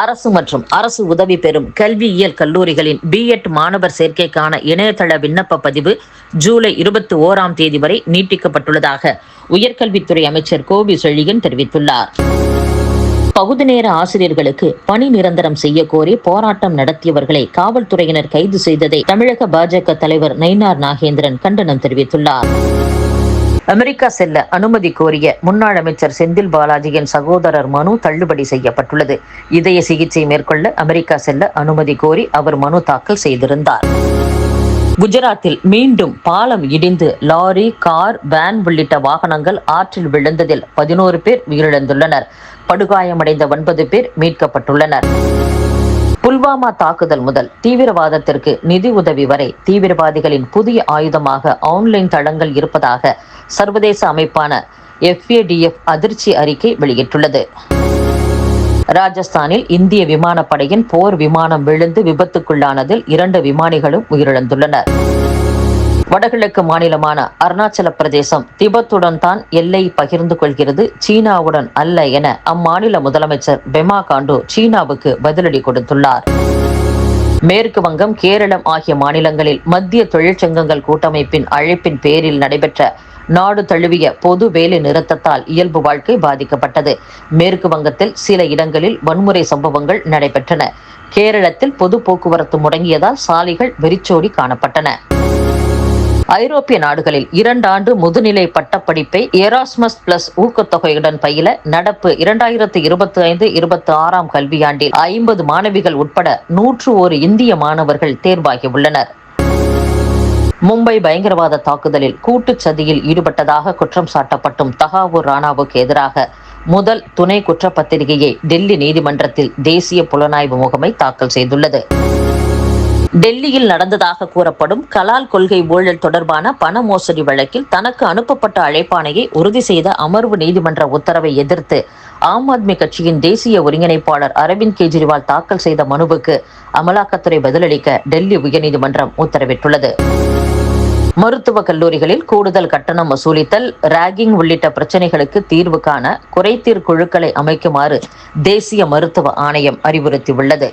அரசு மற்றும் அரசு உதவி பெறும் கல்வியியல் கல்லூரிகளின் பிஎட் மாணவர் சேர்க்கைக்கான இணையதள விண்ணப்ப பதிவு ஜூலை இருபத்தி ஓராம் தேதி வரை நீட்டிக்கப்பட்டுள்ளதாக உயர்கல்வித்துறை அமைச்சர் கோபி செழியன் தெரிவித்துள்ளார். பகுதி நேர ஆசிரியர்களுக்கு பணி நிரந்தரம் செய்ய கோரி போராட்டம் நடத்தியவர்களை காவல்துறையினர் கைது செய்ததை தமிழக பாஜக தலைவர் நயினார் நாகேந்திரன் கண்டனம் தெரிவித்துள்ளார். அமெரிக்கா செல்ல அனுமதி கோரிய முன்னாள் அமைச்சர் செந்தில் பாலாஜியின் சகோதரர் மனு தள்ளுபடி செய்யப்பட்டுள்ளது. இதய சிகிச்சை மேற்கொள்ள அமெரிக்கா செல்ல அனுமதி கோரி அவர் மனு தாக்கல் செய்திருந்தார். குஜராத்தில் மீண்டும் பாலம் இடிந்து லாரி கார் வேன் உள்ளிட்ட வாகனங்கள் ஆற்றில் விழுந்ததில் பதினோரு பேர் உயிரிழந்துள்ளனர். படுகாயமடைந்த ஒன்பது பேர் மீட்கப்பட்டுள்ளனர். புல்வாமா தாக்குதல் முதல் தீவிரவாதத்திற்கு நிதி உதவி வரை தீவிரவாதிகளின் புதிய ஆயுதமாக ஆன்லைன் தளங்கள் இருப்பதாக சர்வதேச அமைப்பான எஃப்ஏடிஎஃப் அதிர்ச்சி அறிக்கை வெளியிட்டுள்ளது. ராஜஸ்தானில் இந்திய விமானப்படையின் போர் விமானம் விழுந்து விபத்துக்குள்ளானதில் இரண்டு விமானிகளும் உயிரிழந்துள்ளனர். வடகிழக்கு மாநிலமான அருணாச்சல பிரதேசம் திபெத்துடன் தான் எல்லை பகிர்ந்து கொள்கிறது. சீனாவுடன் அல்ல என அம்மாநில முதலமைச்சர் பெமா காண்டு சீனாவுக்கு பதிலடி கொடுத்துள்ளார். மேற்கு வங்கம் கேரளம் ஆகிய மாநிலங்களில் மத்திய தொழிற்சங்கங்கள் கூட்டமைப்பின் அழைப்பின் பேரில் நடைபெற்ற நாடு தழுவிய பொது வேலை நிறுத்தத்தால் இயல்பு வாழ்க்கை பாதிக்கப்பட்டது. மேற்கு வங்கத்தில் சில இடங்களில் வன்முறை சம்பவங்கள் நடைபெற்றன. கேரளத்தில் பொது போக்குவரத்து முடங்கியதால் சாலைகள் வெறிச்சோடி காணப்பட்டன. ஐரோப்பிய நாடுகளில் இரண்டாண்டு முதுநிலை பட்டப்படிப்பை எராஸ்மஸ் பிளஸ் ஊக்கத்தொகையுடன் பயில நடப்பு இரண்டாயிரத்து இருபத்தி ஐந்து இருபத்தி ஆறாம் கல்வியாண்டில் ஐம்பது மாணவிகள் உட்பட நூற்று ஒரு இந்திய மாணவர்கள் தேர்வாகியுள்ளனர். மும்பை பயங்கரவாத தாக்குதலில் கூட்டுச் சதியில் ஈடுபட்டதாக குற்றம் சாட்டப்பட்டும் தகாவூர் ராணாவுக்கு எதிராக முதல் துணை குற்றப்பத்திரிகையை டெல்லி நீதிமன்றத்தில் தேசிய புலனாய்வு முகமை தாக்கல் செய்துள்ளது. டெல்லியில் நடந்ததாக கூறப்படும் கலால் கொள்கை ஊழல் தொடர்பான பண மோசடி வழக்கில் தனக்கு அனுப்பப்பட்ட அழைப்பாணையை உறுதி செய்த அமர்வு நீதிமன்ற உத்தரவை எதிர்த்து ஆம் ஆத்மி கட்சியின் தேசிய ஒருங்கிணைப்பாளர் அரவிந்த் கெஜ்ரிவால் தாக்கல் செய்த மனுவுக்கு அமலாக்கத்துறை பதிலளிக்க டெல்லி உயர்நீதிமன்றம் உத்தரவிட்டுள்ளது. மருத்துவக் கல்லூரிகளில் கூடுதல் கட்டணம் வசூலித்தல் ராகிங் உள்ளிட்ட பிரச்சினைகளுக்கு தீர்வு காண குறைதீர் குழுக்களை அமைக்குமாறு தேசிய மருத்துவ ஆணையம் அறிவுறுத்தியுள்ளது.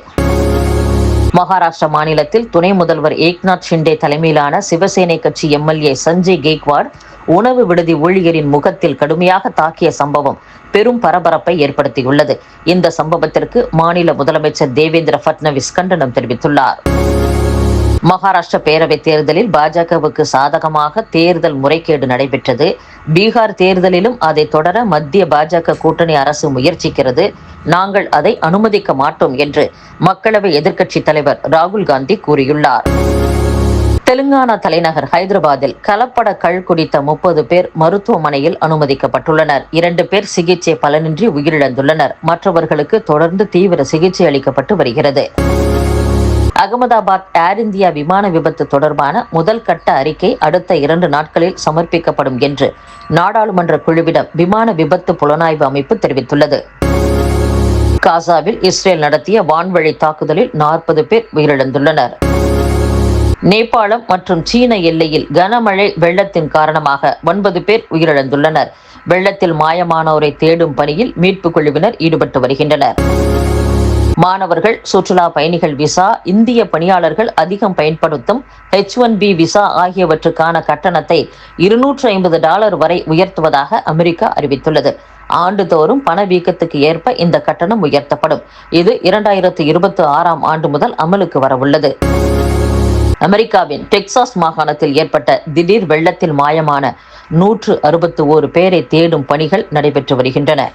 மகாராஷ்டிரா மாநிலத்தில் துணை முதல்வர் ஏக்நாத் ஷிண்டே தலைமையிலான சிவசேனை கட்சி எம்எல்ஏ சஞ்சய் கேக்வாட் உணவு விடுதி ஊழியரின் முகத்தில் கடுமையாக தாக்கிய சம்பவம் பெரும் பரபரப்பை ஏற்படுத்தியுள்ளது. இந்த சம்பவத்திற்கு மாநில முதலமைச்சர் தேவேந்திர பட்னவிஸ் கண்டனம் தெரிவித்துள்ளார். மகாராஷ்டிர பேரவைத் தேர்தலில் பாஜகவுக்கு சாதகமாக தேர்தல் முறைகேடு நடைபெற்றது. பீகார் தேர்தலிலும் அதை தொடர மத்திய பாஜக கூட்டணி அரசு முயற்சிக்கிறது. நாங்கள் அதை அனுமதிக்க மாட்டோம் என்று மக்களவை எதிர்க்கட்சித் தலைவர் ராகுல் காந்தி கூறியுள்ளார். தெலுங்கானா தலைநகர் ஹைதராபாத்தில் கலப்பட கள் குடித்த முப்பது பேர் மருத்துவமனையில் அனுமதிக்கப்பட்டுள்ளனர். இரண்டு பேர் சிகிச்சை பலனின்றி உயிரிழந்துள்ளனர். மற்றவர்களுக்கு தொடர்ந்து தீவிர சிகிச்சை அளிக்கப்பட்டு வருகிறது. அகமதாபாத் ஏர் இந்தியா விமான விபத்து தொடர்பான முதல் கட்ட அறிக்கை அடுத்த இரண்டு நாட்களில் சமர்ப்பிக்கப்படும் என்று நாடாளுமன்ற குழுவிடம் விமான விபத்து புலனாய்வு அமைப்பு தெரிவித்துள்ளது. காசாவில் இஸ்ரேல் நடத்திய வான்வழி தாக்குதலில் நாற்பது பேர் உயிரிழந்துள்ளனர். நேபாளம் மற்றும் சீன எல்லையில் கனமழை வெள்ளத்தின் காரணமாக ஒன்பது பேர் உயிரிழந்துள்ளனர். வெள்ளத்தில் மாயமானோரை தேடும் பணியில் மீட்புக் குழுவினர் ஈடுபட்டு வருகின்றனர். மாணவர்கள் சுற்றுலா பயணிகள் விசா இந்திய பணியாளர்கள் அதிகம் பயன்படுத்தும் ஹெச் ஒன் பி விசா ஆகியவற்றுக்கான கட்டணத்தை இருநூற்று ஐம்பது டாலர் வரை உயர்த்துவதாக அமெரிக்கா அறிவித்துள்ளது. ஆண்டுதோறும் பணவீக்கத்துக்கு ஏற்ப இந்த கட்டணம் உயர்த்தப்படும். இது இரண்டாயிரத்து இருபத்தி ஆறாம் ஆண்டு முதல் அமலுக்கு வரவுள்ளது. அமெரிக்காவின் டெக்சாஸ் மாகாணத்தில் ஏற்பட்ட திடீர் வெள்ளத்தில் மாயமான நூற்று அறுபத்தி ஓரு பேரை தேடும் பணிகள் நடைபெற்று வருகின்றன.